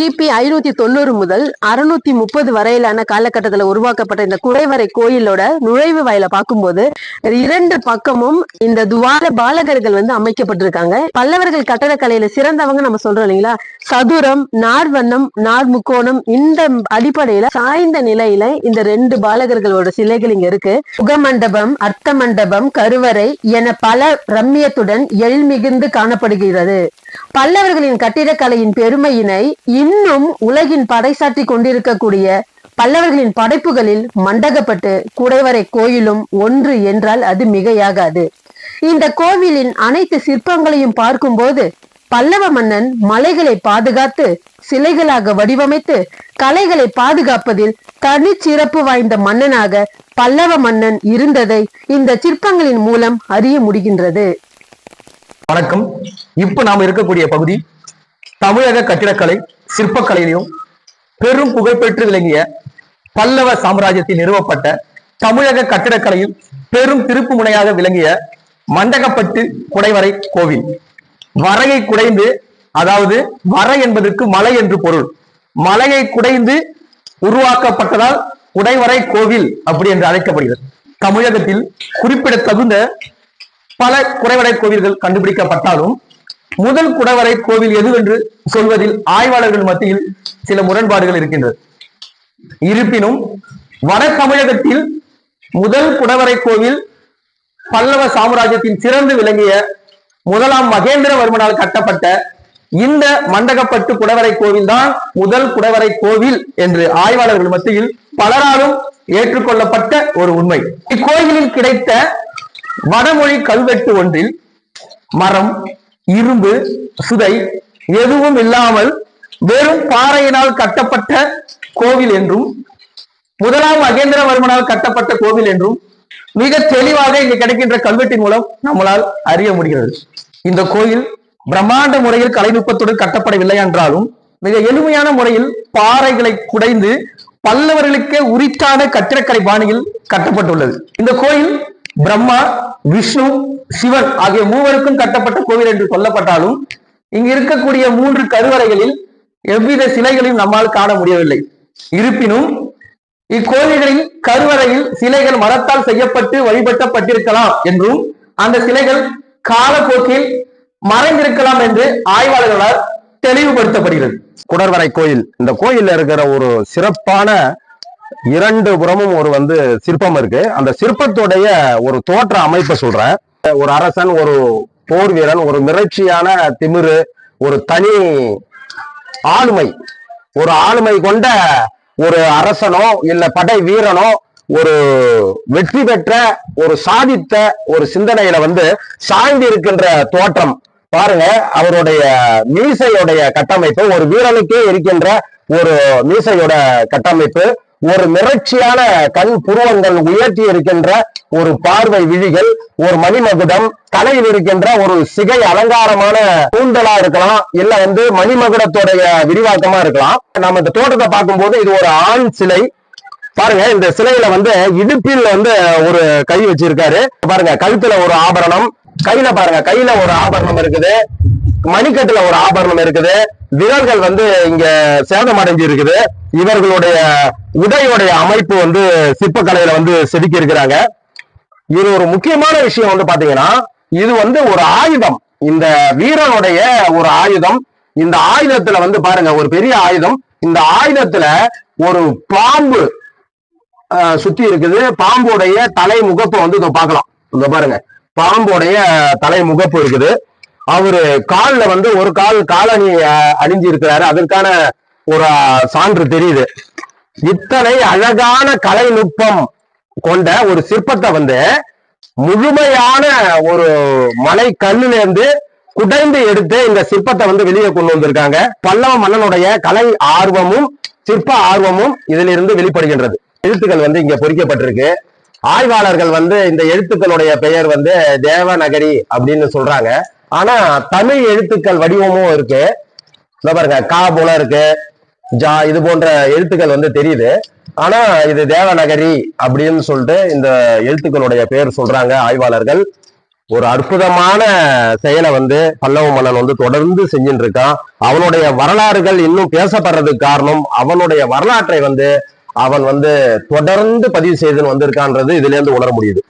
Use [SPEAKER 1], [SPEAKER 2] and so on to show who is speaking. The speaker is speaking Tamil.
[SPEAKER 1] கிபி ஐநூத்தி தொண்ணூறு முதல் அறுநூத்தி முப்பது வரையிலான காலகட்டத்துல உருவாக்கப்பட்ட இந்த குடைவரை கோயிலோட நுழைவு வாயில பார்க்கும்போது இரண்டு பக்கமும் இந்த துவார பாலகர்கள் வந்து அமைக்கப்பட்டிருக்காங்க. பல்லவர்கள் கட்டடக்கலையில சிறந்தவங்க நம்ம சொல்றோம் இல்லைங்களா? சதுரம் நார்வண்ணம் நார்முக்கோணம் இந்த அடிப்படையில சாய்ந்த நிலையில இந்த ரெண்டு பாலகர்களோட சிலைகள் இங்க இருக்கு. முகமண்டபம் அர்த்த மண்டபம் கருவறை என பல ரம்மியத்துடன் எழில்மிகுந்து காணப்படுகிறது. பல்லவர்களின் கட்டிடக்கலையின் பெருமையினை இன் இன்னும் உலகின் படைசாட்டி கொண்டிருக்கக்கூடிய பல்லவர்களின் படைப்புகளில் மண்டகப்பட்டு குடைவரை கோயிலும் ஒன்று என்றால் அது மிகையாகாது. இந்த கோவிலின் அனைத்து சிற்பங்களையும் பார்க்கும்போது பல்லவ மன்னன் மலைகளை பாதுகாத்து சிலைகளாக வடிவமைத்து கலைகளை பாதுகாப்பதில் தனிச்சிறப்பு வாய்ந்த மன்னனாக பல்லவ மன்னன் இருந்ததை இந்த சிற்பங்களின் மூலம் அறிய முடிகின்றது.
[SPEAKER 2] வணக்கம். இப்ப நாம் இருக்கக்கூடிய பகுதி தமிழக கட்டிடக்கலை சிற்பக்கலையிலும் பெரும் புகழ்பெற்று விளங்கிய பல்லவ சாம்ராஜ்யத்தில் நிறுவப்பட்ட தமிழக கட்டிடக்கலையில் பெரும் திருப்பு முனையாக விளங்கிய மண்டகப்பட்டு குடைவரை கோவில். வரையை குடைந்து அதாவது வரை என்பதற்கு மலை என்று பொருள். மலையை குடைந்து உருவாக்கப்பட்டதால் குடைவரை கோவில் அப்படி என்று அழைக்கப்படுகிறது. தமிழகத்தில் குறிப்பிடத்தகுந்த பல குறைவடை கோவில்கள் கண்டுபிடிக்கப்பட்டாலும் முதல் குடவரை கோவில் எதுவென்று சொல்வதில் ஆய்வாளர்கள் மத்தியில் சில முரண்பாடுகள் இருக்கின்றது. இருப்பினும் வட தமிழகத்தில் முதல் குடவரை கோவில் பல்லவ சாம்ராஜ்யத்தின் சிறந்து விளங்கிய முதலாம் மகேந்திரவர்மனால் கட்டப்பட்ட இந்த மண்டகப்பட்டு குடவரை கோவில் தான் முதல் குடவரை கோவில் என்று ஆய்வாளர்கள் மத்தியில் பலராலும் ஏற்றுக்கொள்ளப்பட்ட ஒரு உண்மை. இக்கோயிலில் கிடைத்த வடமொழி கல்வெட்டு ஒன்றில் மரம் இரும்பு சுதை எதுவும் இல்லாமல் வெறும் பாறையினால் கட்டப்பட்ட கோவில் என்றும் முதலாம் மகேந்திரவர்மனால் கட்டப்பட்ட கோவில் என்றும் மிக தெளிவாக இங்கு கிடைக்கின்ற கல்வெட்டின் மூலம் நம்மளால் அறிய முடிகிறது. இந்த கோயில் பிரம்மாண்ட முறையில் கலைநுட்பத்துடன் கட்டப்படவில்லை என்றாலும் மிக எளிமையான முறையில் பாறைகளை குடைந்து பல்லவர்களுக்கே உரித்தான கட்டிடக்கலை பாணியில் கட்டப்பட்டுள்ளது. இந்த கோயில் பிரம்மா விஷ்ணு சிவன் ஆகிய மூவருக்கும் கட்டப்பட்ட கோவில் என்று சொல்லப்பட்டாலும் இங்கு இருக்கக்கூடிய மூன்று கருவறைகளில் எவ்வித சிலைகளையும் நம்மால் காண முடியவில்லை. இருப்பினும் இக்கோயில்களில் கருவறையில் சிலைகள் மரத்தால் செய்யப்பட்டு வழிபட்டப்பட்டிருக்கலாம் என்றும் அந்த சிலைகள் காலப்போக்கில் மறைந்திருக்கலாம் என்று ஆய்வாளர்களால் தெளிவுபடுத்தப்படுகிறது.
[SPEAKER 3] குடர்வரை கோயில் இந்த கோயில்ல இருக்கிற ஒரு சிறப்பான இரண்டு புறமும் ஒரு வந்து சிற்பம் இருக்கு. அந்த சிற்பத்துடைய ஒரு தோற்ற அமைப்பை சொல்றேன். ஒரு அரசன் ஒரு போர் வீரன் ஒரு மிரட்சியான திமிரு ஒரு தனி ஆளுமை. ஒரு ஆளுமை கொண்ட ஒரு அரசனோ இல்ல படை வீரனோ ஒரு வெற்றி பெற்ற ஒரு சாதித்த ஒரு சிந்தனையில வந்து சாய்ந்து இருக்கின்ற தோற்றம். பாருங்க அவருடைய மீசையுடைய கட்டமைப்பு ஒரு வீரனுக்கே இருக்கின்ற ஒரு மீசையோட கட்டமைப்பு. ஒரு மிரட்சியான கண் புருவங்கள் உயர்த்தி இருக்கின்ற ஒரு பார்வை விழிகள் ஒரு மணிமகுடம் தலையில் இருக்கின்ற ஒரு சிகை அலங்காரமான கூந்தலா இருக்கலாம் இல்ல வந்து மணிமகுடத்துடைய விரிவாக்கமா இருக்கலாம். நம்ம இந்த தோட்டத்தை பார்க்கும்போது இது ஒரு ஆண் சிலை. பாருங்க இந்த சிலையில வந்து இடுப்பில் வந்து ஒரு கை வச்சிருக்காரு. பாருங்க கழுத்துல ஒரு ஆபரணம். கையில பாருங்க கையில ஒரு ஆபரணம் இருக்குது. மணிக்கட்டுல ஒரு ஆபரணம் இருக்குது. விரல்கள் வந்து இங்க சேதம் அடைஞ்சு இருக்குது இவர்களுடைய உடையுடைய அமைப்பு வந்து சிற்பக்கலையில வந்து செதுக்கி இருக்கிறாங்க இது ஒரு முக்கியமான விஷயம் வந்து பாத்தீங்கன்னா இது வந்து ஒரு ஆயுதம். இந்த வீரனுடைய ஒரு ஆயுதம். இந்த ஆயுதத்துல வந்து பாருங்க ஒரு பெரிய ஆயுதம். இந்த ஆயுதத்துல ஒரு பாம்பு சுத்தி இருக்குது. பாம்புடைய தலை முகப்பை வந்து இதை பார்க்கலாம். இதை பாருங்க. பாம்புடைய தலை முகப்பு இருக்குது. அவரு காலில் வந்து ஒரு கால் காலணி அணிஞ்சு இருக்கிறாரு அதற்கான ஒரு சான்று தெரியுது. இத்தனை அழகான கலைநுட்பம் கொண்ட ஒரு சிற்பத்தை வந்து முழுமையான ஒரு மலை கல்லுல இருந்து குடைந்து எடுத்து இந்த சிற்பத்தை வந்து வெளியே கொண்டு வந்திருக்காங்க. பல்லவ மன்னனுடைய கலை ஆர்வமும் சிற்ப ஆர்வமும் இதிலிருந்து வெளிப்படுகின்றது. எழுத்துக்கள் வந்து இங்க பொறிக்கப்பட்டிருக்கு. ஆய்வாளர்கள் வந்து இந்த எழுத்துக்களுடைய பெயர் வந்து தேவநகரி அப்படின்னு சொல்றாங்க. ஆனா தமிழ் எழுத்துக்கள் வடிவமும் இருக்கு. இந்த பாருங்க கா போல இருக்கு ஜா இது போன்ற எழுத்துக்கள் வந்து தெரியுது. ஆனா இது தேவநகரி அப்படின்னு சொல்லிட்டு இந்த எழுத்துக்களுடைய பேர் சொல்றாங்க ஆய்வாளர்கள். ஒரு அற்புதமான செயலை வந்து பல்லவ மன்னன் வந்து தொடர்ந்து செஞ்சுட்டு இருக்கான் அவனுடைய வரலாறுகள் இன்னும் பேசப்படுறதுக்கு காரணம் அவனுடைய வரலாற்றை வந்து அவன் வந்து தொடர்ந்து பதிவு செய்துன்னு வந்திருக்கான்றது இதுல இருந்து உணர முடியுது.